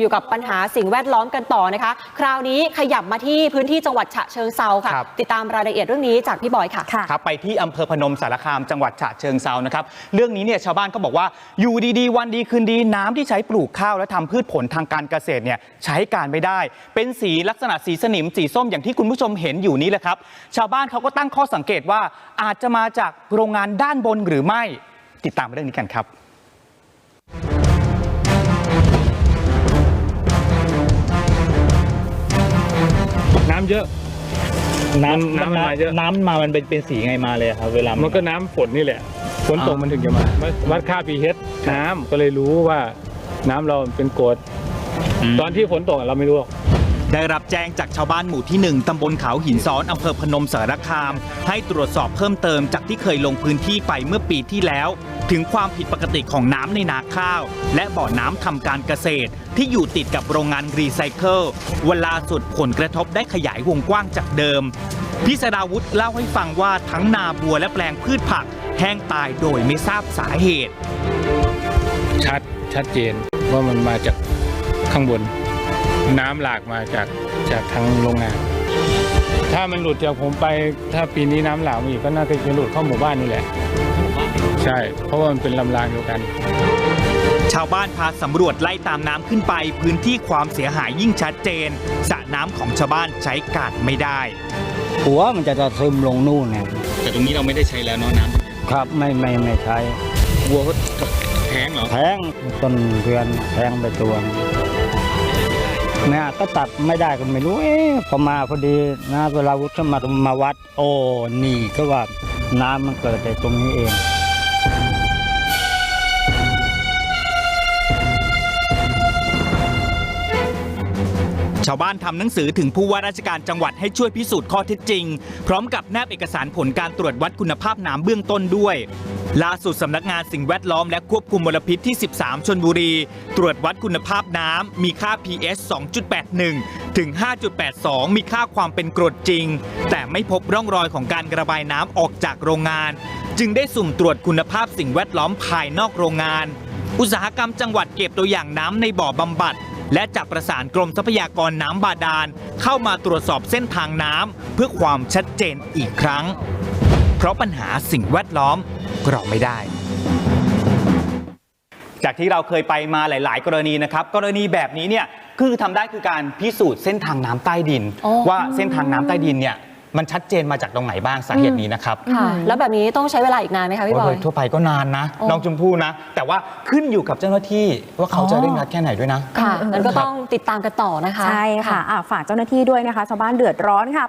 อยู่กับปัญหาสิ่งแวดล้อมกันต่อนะคะ คราวนี้ขยับมาที่พื้นที่จังหวัดฉะเชิงเซาค่ะ ครับ ติดตามรายละเอียดเรื่องนี้จากพี่บอยค่ะค่ะ ครับไปที่อำเภอพนมสารคามจังหวัดฉะเชิงเซานะครับเรื่องนี้เนี่ยชาวบ้านก็บอกว่าอยู่ดีๆ วันดีคืนดีน้ำที่ใช้ปลูกข้าวและทำพืชผลทางการเกษตรเนี่ยใช้การไม่ได้ เป็นสีลักษณะสีสนิมสีส้มอย่างที่คุณผู้ชมเห็นอยู่นี้แหละครับ ชาวบ้านเขาก็ตั้งข้อสังเกตว่าอาจจะมาจากโรงงานด้านบนหรือไม่ติดตามเรื่องนี้กันครับำเยอะ น้ำน้ำมันมาเยอะ น้ำมามันเป็นเป็นสีไงมาเลยครับ เวลามัมันก็น้ำฝนนี่แหละฝนตกมันถึงจะมา วัดค่า pH น้ำก็เลยรู้ว่าน้ำเราเป็นกรดตอนที่ฝนตกอะเราไม่รู้หรอก ได้รับแจ้งจากชาวบ้านหมู่ที่ 1 ตำบลเขาหินซ้อน อำเภอพนมสารคาม ให้ตรวจสอบเพิ่มเติมจากที่เคยลงพื้นที่ไปเมื่อปีที่แล้ว ถึงความผิดปกติของน้ำในนาข้าว และบ่อน้ำทำการเกษตร ที่อยู่ติดกับโรงงานรีไซเคิลวันล่าสุดผลกระทบได้ขยายวงกว้างจากเดิม พิสดาวุฒิเล่าให้ฟังว่าทั้งนาบัวและแปลงพืชผัก แห้งตายโดยไม่ทราบสาเหตุ ชัดชัดเจนว่ามันมาจากข้างบน น้ำหลากมาจากจากทางโรงงาน ถ้ามันหลุดจากผมไปถ้าปีนี้น้ำหลากมาอีกก็น่าจะหลุดเข้าหมู่บ้านนี่แหละ ใช่ เพราะว่ามันเป็นลำรางเดียวกัน ชาวบ้านพาสำรวจไล่ตามน้ำขึ้นไป พื้นที่ความเสียหายยิ่งชัดเจนสระน้ำของชาวบ้านใช้การไม่ได้ หัวมันจะจะซึมลงนู่นไงแต่ตรงนี้เราไม่ได้ใช้แล้วเนาะน้ครับไม่ไม่ไม่ใช้ำวัวก็แท้งเหรอ แทงต้นเรือนแทงไปตัวเนี่ยก็ตัดไม่ได้ก็ไม่รู้ เอ๊ะพอมาพอดีนะเวลาวุฒิมามาวัด โอ้นี่ก็ว่าน้ำมันเกิดจากตรงนี้เอง ชาวบ้านทำหนังสือถึงผู้ว่าราชการจังหวัดให้ช่วยพิสูจน์ข้อเท็จจริง พร้อมกับแนบเอกสารผลการตรวจวัดคุณภาพน้ำเบื้องต้นด้วยล่าสุดสำนักงานสิ่งแวดล้อมและควบคุมมลพิษที่ 13 ชนบุรี ตรวจวัดคุณภาพน้ำมีค่า pH 2.81 ถึง 5.82 มีค่าความเป็นกรดจริง แต่ไม่พบร่องรอยของการระบายน้ำออกจากโรงงาน จึงได้สุ่มตรวจคุณภาพสิ่งแวดล้อมภายนอกโรงงาน อุตสาหกรรมจังหวัดเก็บตัวอย่างน้ำในบ่อบำบัด และจะประสานกรมทรัพยากรน้ำบาดาล เข้ามาตรวจสอบเส้นทางน้ำเพื่อความชัดเจนอีกครั้ง เพราะปัญหาสิ่งแวดล้อมเราไม่ได้จากที่เราเคยไปมาหลาย ๆ กรณีนะครับ กรณีแบบนี้เนี่ยคือทำได้คือการพิสูจน์เส้นทางน้ำใต้ดินอ๋อว่าเส้นทางน้ำใต้ดินเนี่ย มันชัดเจนมาจากตรงไหนบ้างสาเหตุนี้นะครับ ค่ะ แล้วแบบนี้ต้องใช้เวลาอีกนานไหมคะพี่บอยโโหทั่วไปก็นานนะ โอ้ น้องชมพู่นะ แต่ว่าขึ้นอยู่กับเจ้าหน้าที่ว่าเขาจะเร่งรัดแค่ไหนด้วยนะ ค่ะเอองั้นก็ต้องติดตามกันต่อนะคะ ใช่ค่ะอะฝากเจ้าหน้าที่ด้วยนะคะ ชาวบ้านเดือดร้อนค่ะ